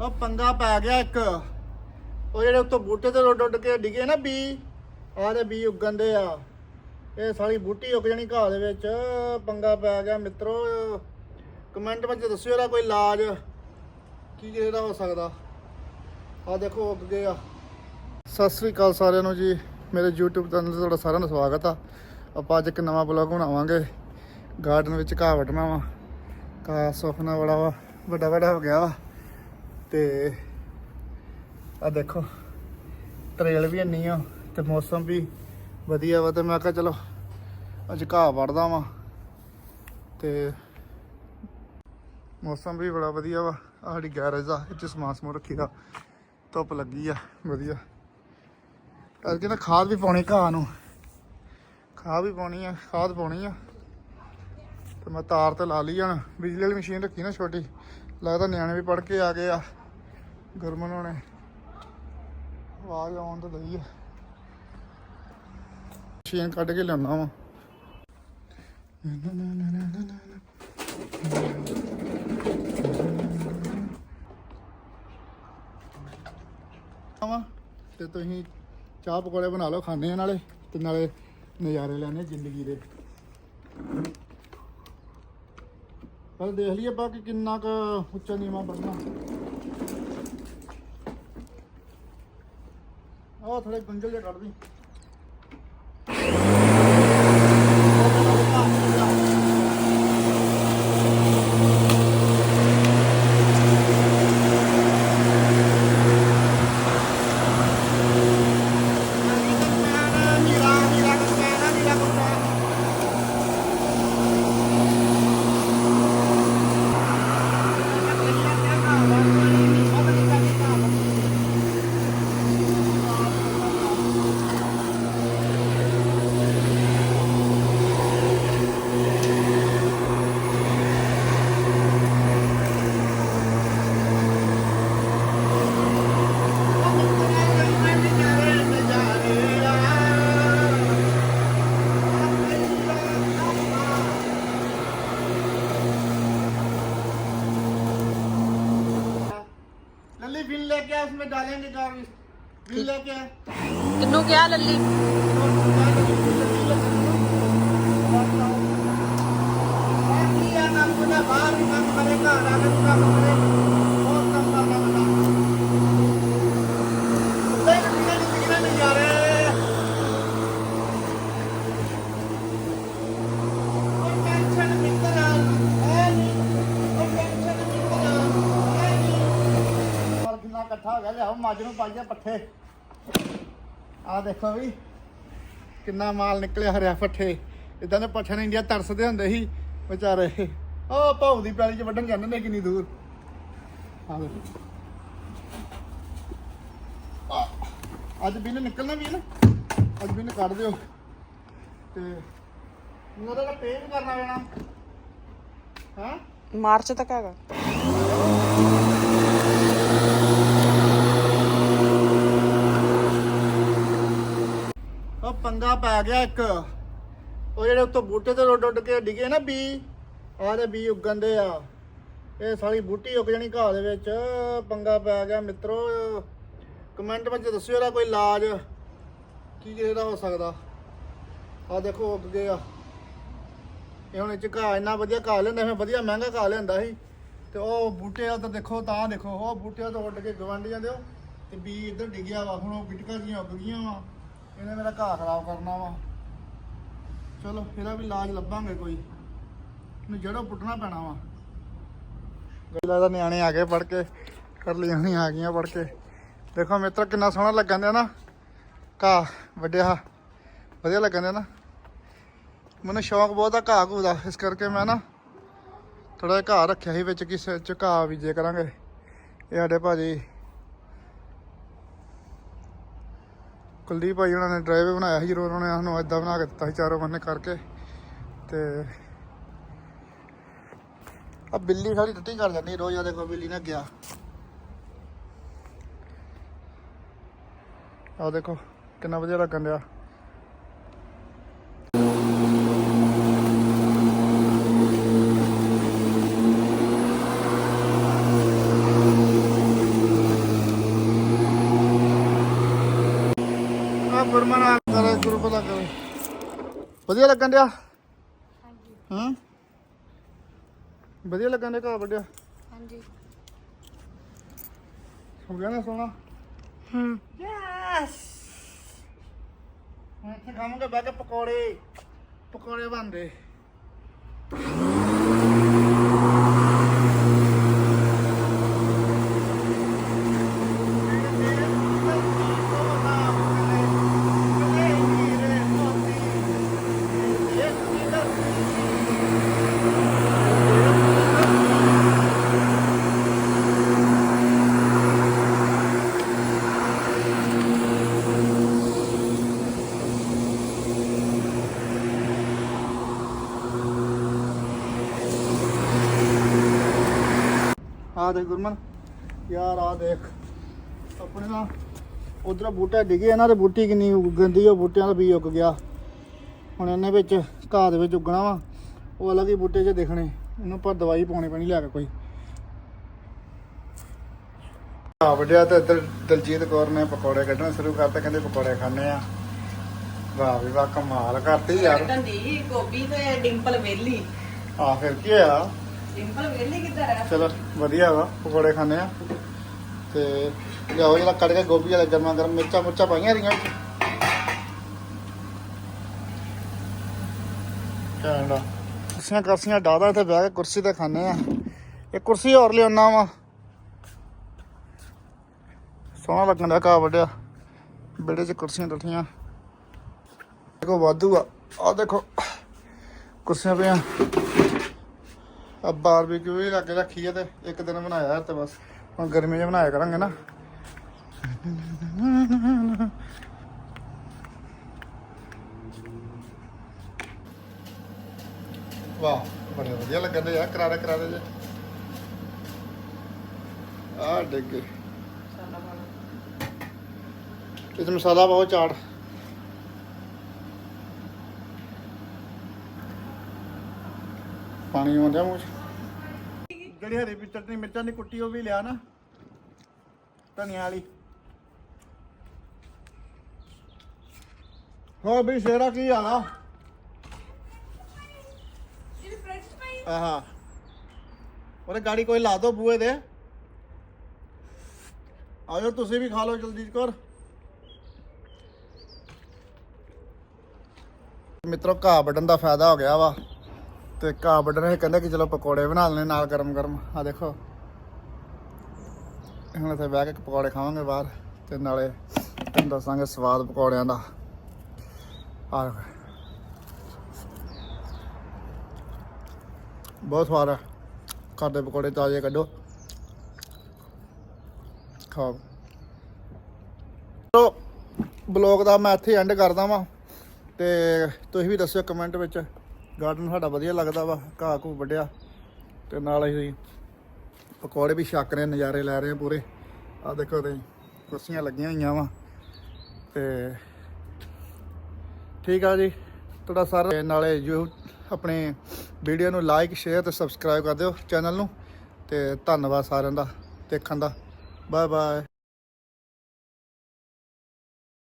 ਉਹ ਪੰਗਾ ਪੈ ਗਿਆ ਇੱਕ। ਉਹ ਜਿਹੜੇ ਉੱਤੋਂ ਬੂਟੇ ਤੇ ਉੱਡ ਉੱਡ ਕੇ ਡਿੱਗੇ ਨਾ ਬੀ, ਆਹ ਦੇ ਬੀ ਉੱਗਣ ਦੇ ਆ। ਇਹ ਸਾਰੀ ਬੂਟੀ ਉੱਗ ਜਾਣੀ ਘਾਹ ਦੇ ਵਿੱਚ। ਪੰਗਾ ਪੈ ਗਿਆ। ਮਿੱਤਰੋ, ਕਮੈਂਟ ਵਿੱਚ ਦੱਸਿਓ ਇਹਦਾ ਕੋਈ ਇਲਾਜ। ਕੀ ਜਿਹੜਾ ਹੋ ਸਕਦਾ? ਆ ਦੇਖੋ, ਉੱਗ ਗਏ ਆ। ਸਤਿ ਸ੍ਰੀ ਅਕਾਲ ਸਾਰਿਆਂ ਨੂੰ ਜੀ। ਮੇਰੇ YouTube ਚੈਨਲ ਤੇ ਤੁਹਾਡਾ ਸਾਰਿਆਂ ਨੂੰ ਸਵਾਗਤ ਆ। ਆਪਾਂ ਅੱਜ ਇੱਕ ਨਵਾਂ ਬਲੌਗ ਬਣਾਵਾਂਗੇ। ਗਾਰਡਨ ਵਿੱਚ ਘਾਹ ਵੱਢਣਾ ਵਾ। ਘਾਹ ਸੁੱਕਣਾ ਬੜਾ ਵਾ। ਵੱਡਾ ਵੱਡਾ ਹੋ ਗਿਆ ਵਾ। ਤੇ ਆ ਦੇਖੋ ਤਰੇਲ ਵੀ ਇੰਨੀ ਆ ਤੇ ਮੌਸਮ ਵੀ ਵਧੀਆ ਵਾ ਤੇ ਮੈਂ ਕਿਹਾ ਚਲੋ ਅੱਜ ਘਾਹ ਵੜਦਾ ਵਾਂ ਤੇ ਮੌਸਮ ਵੀ ਬੜਾ ਵਧੀਆ ਵਾ। ਆਹ ਸਾਡੀ ਗੈਰੇਜ ਆ, ਇੱਥੇ ਸਮਾਨ ਸਮੂਨ ਰੱਖੀਦਾ ਧੁੱਪ ਲੱਗੀ ਆ, ਵਧੀਆ। ਅੱਜ ਨਾ ਖਾਦ ਵੀ ਪਾਉਣੀ ਘਾਹ ਨੂੰ। ਖਾਦ ਵੀ ਪਾਉਣੀ ਆ, ਖਾਦ ਪਾਉਣੀ ਆ। ਤੇ ਮੈਂ ਤਾਰ ਤੇ ਲਾ ਲਈ ਹਣ ਬਿਜਲੀ ਵਾਲੀ ਮਸ਼ੀਨ ਰੱਖੀ ਨਾ ਛੋਟੀ। ਲੱਗਦਾ ਨਿਆਣੇ ਵੀ ਪੜ ਕੇ ਆ ਗਏ ਆ। ਗੁਰਮਨ ਹੋਣੇ ਆਵਾਜ਼ ਆਉਣ ਤਾਂ ਲਈ ਆ। ਮਸ਼ੀਨ ਕੱਢ ਕੇ ਲਿਆਉਣਾ ਵਾ। ਵਾ ਤੇ ਤੁਸੀਂ ਚਾਹ ਪਕੌੜੇ ਬਣਾ ਲਓ ਖਾਣੇ ਆ ਨਾਲੇ ਤੇ ਨਾਲੇ ਨਜ਼ਾਰੇ ਲੈਣੇ ਜ਼ਿੰਦਗੀ ਦੇ। ਪਰ ਦੇਖ ਲਈਏ ਬਾਕੀ ਕਿੰਨਾ ਕੁ ਉੱਚਾ ਨੀਵਾਂ ਬਣਨਾ। ਉਹ ਥੋੜੇ ਗੁੰਝਲ ਜਿਹਾ ਕੱਢ ਦੀ बिल लेके उसमें डालेंगे गाँव बिल लेके किन्नू क्या लल्ली ਮੱਝ ਨੂੰ ਪਾਈਆ ਪੱਠੇ। ਆ ਦੇਖੋ ਵੀ, ਕਿੰਨਾ ਮਾਲ ਨਿਕਲਿਆ ਹਰਿਆ ਪੱਠੇ। ਇਦਾਂ ਦੇ ਪੱਠੇ ਨੇ ਇੰਡੀਆ ਤਰਸਦੇ ਹੁੰਦੇ ਸੀ, ਵਿਚਾਰੇ। ਉਹ ਭਾਉ ਦੀ ਪੈਲੀ ਚ ਵੱਢਣ ਜਾਂਦੇ ਨੇ ਕਿੰਨੀ ਦੂਰ। ਆ ਦੇਖੋ। ਅੱਜ ਬਿੱਲ ਨਿਕਲਣਾ ਵੀ ਹੈ ਨਾ ਅੱਜ ਬਿੱਲ ਕੱਢ ਦਿਓ। ਤੇ ਉਹਦਾ ਤਾਂ ਪੇ ਵੀ ਕਰਨਾ ਪੈਣਾ। ਹਾਂ? ਮਾਰਚ ਤੱਕ ਹੈਗਾ। ਉਹ ਪੰਗਾ ਪੈ ਗਿਆ ਇੱਕ। ਉਹ ਜਿਹੜੇ ਉੱਤੋਂ ਬੂਟੇ ਤੇ ਉੱਡ ਉੱਡ ਕੇ ਡਿੱਗੇ ਨਾ ਬੀ, ਆਹ ਦੇ ਬੀ ਉੱਗਣ ਦੇ ਆ। ਇਹ ਸਾਰੀ ਬੂਟੀ ਉੱਗ ਜਾਣੀ ਘਾਹ ਦੇ ਵਿੱਚ। ਪੰਗਾ ਪੈ ਗਿਆ ਮਿੱਤਰੋ। ਕਮੈਂਟ ਵਿੱਚ ਦੱਸਿਓ ਇਹਦਾ ਕੋਈ ਇਲਾਜ। ਕੀ ਇਹਦਾ ਹੋ ਸਕਦਾ। ਆ ਦੇਖੋ ਉੱਗ ਗਏ ਆ। ਇਹ ਹੁਣ ਇਹ ਚ ਘਾਹ ਇੰਨਾ ਵਧੀਆ ਘਾਹ ਲੈਂਦਾ ਮੈਂ ਵਧੀਆ ਮਹਿੰਗਾ ਘਾਹ ਲੈਂਦਾ ਸੀ। ਤੇ ਉਹ ਬੂਟੇ ਆ ਤਾਂ ਦੇਖੋ ਤਾਂ ਦੇਖੋ। ਉਹ ਬੂਟੇ ਤੋਂ ਉੱਡ ਕੇ ਗਵੰਡੀਆਂ ਦਿਓ ਤੇ ਬੀ ਇੱਧਰ ਡਿੱਗਿਆ ਵਾ। ਹੁਣ ਉਹ ਗਿਟਕਾਂ ਜੀਆਂ ਉੱਗ ਗਈਆਂ ਵਾ। ਇਹਨੇ ਮੇਰਾ ਘਾਹ ਖਰਾਬ ਕਰਨਾ ਵਾ। ਚਲੋ, ਇਹਦਾ ਵੀ ਇਲਾਜ ਲੱਭਾਂਗੇ ਕੋਈ। ਇਹਨੂੰ ਜੜੋਂ ਪੁੱਟਣਾ ਪੈਣਾ ਵਾ। ਗੱਲਾਂ ਦਾ ਨਿਆਣੇ ਆ ਗਏ ਪੜ ਕੇ ਕਰ ਲਈਆਂ ਆ ਗਈਆਂ ਪੜ ਕੇ। ਦੇਖੋ ਮਿੱਤਰ, ਕਿੰਨਾ ਸੋਹਣਾ ਲੱਗਣ ਦਿਆ ਨਾ। ਘਾਹ, ਵੱਡਿਆ। ਵਧੀਆ ਲੱਗਣ ਦਿਆ ਨਾ। ਮੈਨੂੰ ਸ਼ੌਂਕ ਬਹੁਤ ਆ ਘਾਹ ਘੂ ਦਾ। ਇਸ ਕਰਕੇ ਮੈਂ ਨਾ ਥੋੜਾ ਜਿਹਾ ਘਾਹ ਰੱਖਿਆ ਸੀ ਵਿੱਚ ਕਿਸੇ ਚ ਘਾਹ ਬੀਜੇ ਕਰਾਂਗੇ। ਇਹ ਸਾਡੇ ਭਾਜੀ ਕੁਲਦੀਪ ਭਾਈ ਉਹਨਾਂ ਨੇ ਡਰਾਈਵ ਬਣਾਇਆ ਸੀ ਜਦੋਂ ਉਹਨਾਂ ਨੇ ਸਾਨੂੰ ਏਦਾਂ ਬਣਾ ਕੇ ਦਿੱਤਾ ਸੀ ਚਾਰੋਂ ਬੰਨੇ ਕਰਕੇ ਤੇ ਆ ਬਿੱਲੀ ਸਾਡੀ ਟੱਟੀ ਕਰ ਜਾਂਦੀ, ਰੋਜ਼ ਆ ਦੇਖੋ ਬਿੱਲੀ ਨੇ ਗਿਆ। ਆ ਦੇਖੋ, ਕਿੰਨਾ ਵਧੀਆ ਲੱਗਣ ਡਿਆ। ਵਧੀਆ ਲੱਗਣ ਡਿਆ? ਹਾਂ? ਵਧੀਆ ਲੱਗਣ ਡਿਆ ਘਾਹ ਵੱਡਿਆ ਹਾਂਜੀ। ਹੋ ਗਿਆ ਨਾ ਸੋਣਾ? ਹੂੰ। ਯੈਸ ਹੁਣ ਇੱਥੇ ਖਾਵਾਂਗੇ ਬਹਿ ਕੇ ਪਕੌੜੇ। ਪਕੌੜੇ ਬਣਦੇ। ਆ ਦੇਖ ਗੁਰਮਨ। ਯਾਰ ਆ ਦੇਖ। ਆਪਣੇ ਨਾ ਉਧਰ ਬੂਟਾ ਡਿੱਗੇ ਇਹਨਾਂ ਦੇ ਬੂਟੀ ਕਿੰਨੀ ਗੰਦੀ ਉਹ ਬੂਟਿਆਂ ਦਾ ਬੀਜ ਉੱਗ ਗਿਆ। ਹੁਣ ਇਹਨੇ ਵਿੱਚ ਘਾਹ ਦੇ ਵਿੱਚ ਉੱਗਣਾ ਵਾ ਉਹ ਅਲੱਗ ਹੀ ਬੂਟੇ 'ਚ ਦਿਖਣੇ। ਇਹਨੂੰ ਪਰ ਦਵਾਈ ਪਾਉਣੀ ਪੈਣੀ ਲਿਆ ਕੇ ਕੋਈ। ਆ ਵੱਡਿਆ ਤੇ ਇੱਧਰ ਦਲਜੀਤ ਕੌਰ ਨੇ ਪਕੌੜੇ ਕੱਢਣੇ ਸ਼ੁਰੂ ਕਰਤੇ ਕਹਿੰਦੇ ਪਕੌੜੇ ਖਾਣੇ ਆ। ਵਾਹ ਵੀ ਵਾਹ ਕਮਾਲ ਕਰਤੀ ਯਾਰ। ਟੰਡੀ ਗੋਭੀ ਤੇ ਡਿੰਪਲ ਵੇਲੀ। ਆ ਫਿਰ ਕੀ ਹੋਇਆ? ਡਿੰਪਲ ਵੇਲੀ ਕਿੱਧਰ ਹੈ ਚਲੋ, ਵਧੀਆ ਵਾ, ਪਕੌੜੇ ਖਾਣੇ ਆ। ਤੇ ਲਿਆਓ ਜਿਹੜਾ ਕੱਢ ਕੇ ਗੋਭੀ ਵਾਲਾ ਗਰਮਾ ਗਰਮ ਮਿਰਚਾਂ ਮੁਰਚਾਂ ਪਾਈਆਂ ਰੀਆਂ ਵਿੱਚ। ਕਹਿੰਦਾ ਕੁਰਸੀਆਂ ਕਰਸੀਆਂ ਡਾਦਾ ਇੱਥੇ ਬਹਿ ਕੇ ਕੁਰਸੀ ਤੇ ਖਾਣੇ ਆ। ਇਹ ਕੁਰਸੀ ਹੋਰ ਲਿਆਉਣਾ ਵਾ। ਸੋਹਣਾ ਲੱਗਣ ਦਾ ਘਾਹ ਵੱਡਿਆ ਬੇੜੇ 'ਚ ਕੁਰਸੀਆਂ ਡੱਠੀਆਂ। ਦੇਖੋ, ਵਾਧੂ ਆ। ਆ ਦੇਖੋ, ਕੁਰਸੀਆਂ ਪਈਆਂ। ਆ ਬਾਰਬੀਕਿਊ ਵੀ ਲੱਗ ਰੱਖੀ ਹੈ ਤੇ ਇੱਕ ਦਿਨ ਬਣਾਇਆ ਤੇ ਬਸ। ਹੁਣ ਗਰਮੀ 'ਚ ਬਣਾਇਆ ਕਰਾਂਗੇ ਨਾ। ਵਾਹ, ਬੜੇ ਵਧੀਆ ਲੱਗਣ ਦੇ ਯਾਰ ਕਰਾਰੇ ਕਰਾਰੇ ਜੇ। ਆ ਡਿੱਗੇ। ਇਹ ਮਸਾਲਾ ਬਹੁਤ ਚਾਟ। ਪਾਣੀ ਆਉਂਦਾ ਮੂੰਹ 'ਚ। ਜਿਹੜੀ ਹਰੀ ਵੀ ਚਟਨੀ ਮਿਰਚਾਂ ਦੀ ਕੁੱਟੀ ਉਹ ਵੀ ਲਿਆ ਨਾ ਧਨੀਆ ਵਾਲੀ। ਹੋ ਵੀ ਸ਼ੇਰਾ ਕੀ ਹਾਲਾ ਆਹਾ। ਉਹਨੇ ਗਾੜੀ ਕੋਈ ਲਾ ਦੋ ਬੂਏ ਦੇ ਆਜੋ ਤੁਸੀਂ ਵੀ ਖਾ ਲਓ ਜਲਦੀ ਕਰ ਮਿੱਤਰੋ ਘਾਹ ਵੱਢਣ ਦਾ ਫਾਇਦਾ ਹੋ ਗਿਆ ਵਾ। ਤੇ ਘਾਹ ਵੱਢਣ ਇਹ ਕਹਿੰਦੇ ਕਿ ਚਲੋ ਪਕੌੜੇ ਬਣਾ ਲੈਣੇ ਨਾਲ ਗਰਮ ਗਰਮ। ਆ ਦੇਖੋ। ਹੁਣ ਇੱਥੇ ਬਹਿ ਕੇ ਪਕੌੜੇ ਖਾਵਾਂਗੇ ਬਾਹਰ ਤੇ ਨਾਲੇ ਤੁਹਾਨੂੰ ਦੱਸਾਂਗੇ ਸਵਾਦ ਪਕੌੜਿਆਂ ਦਾ। ਆ ਬਹੁਤ ਸਵਾਦ ਆ। ਘਰ ਦੇ ਪਕੌੜੇ ਤਾਜ਼ੇ ਕੱਢੋ। ਖਾਓ। ਤੋ ਬਲੌਗ ਦਾ ਮੈਂ ਇੱਥੇ ਐਂਡ ਕਰਦਾ ਵਾਂ ਤੇ ਤੁਸੀਂ ਵੀ ਦੱਸਿਓ ਕਮੈਂਟ ਵਿੱਚ। ਗਾਰਡਨ ਸਾਡਾ ਵਧੀਆ ਲੱਗਦਾ ਵਾ, ਘਾਹ ਘੂ ਵੱਢਿਆ। ਤੇ ਨਾਲ ਅਸੀਂ ਪਕੌੜੇ ਵੀ ਛੱਕ ਰਹੇ, ਨਜ਼ਾਰੇ ਲੈ ਰਹੇ ਆ ਪੂਰੇ। ਆ ਦੇਖੋ ਤੁਸੀਂ ਕੁਰਸੀਆਂ ਲੱਗੀਆਂ ਹੋਈਆਂ ਵਾ। ਤੇ ਠੀਕ ਆ ਜੀ, ਤੁਹਾਡਾ ਸਾਰਾ ਨਾਲੇ ਜੋ ਆਪਣੇ ਵੀਡੀਓ ਨੂੰ ਲਾਈਕ ਸ਼ੇਅਰ ਤੇ ਸਬਸਕ੍ਰਾਈਬ ਕਰ ਦਿਓ ਚੈਨਲ ਨੂੰ। ਤੇ ਧੰਨਵਾਦ ਸਾਰਿਆਂ ਦਾ ਦੇਖਣ ਦਾ। Bye bye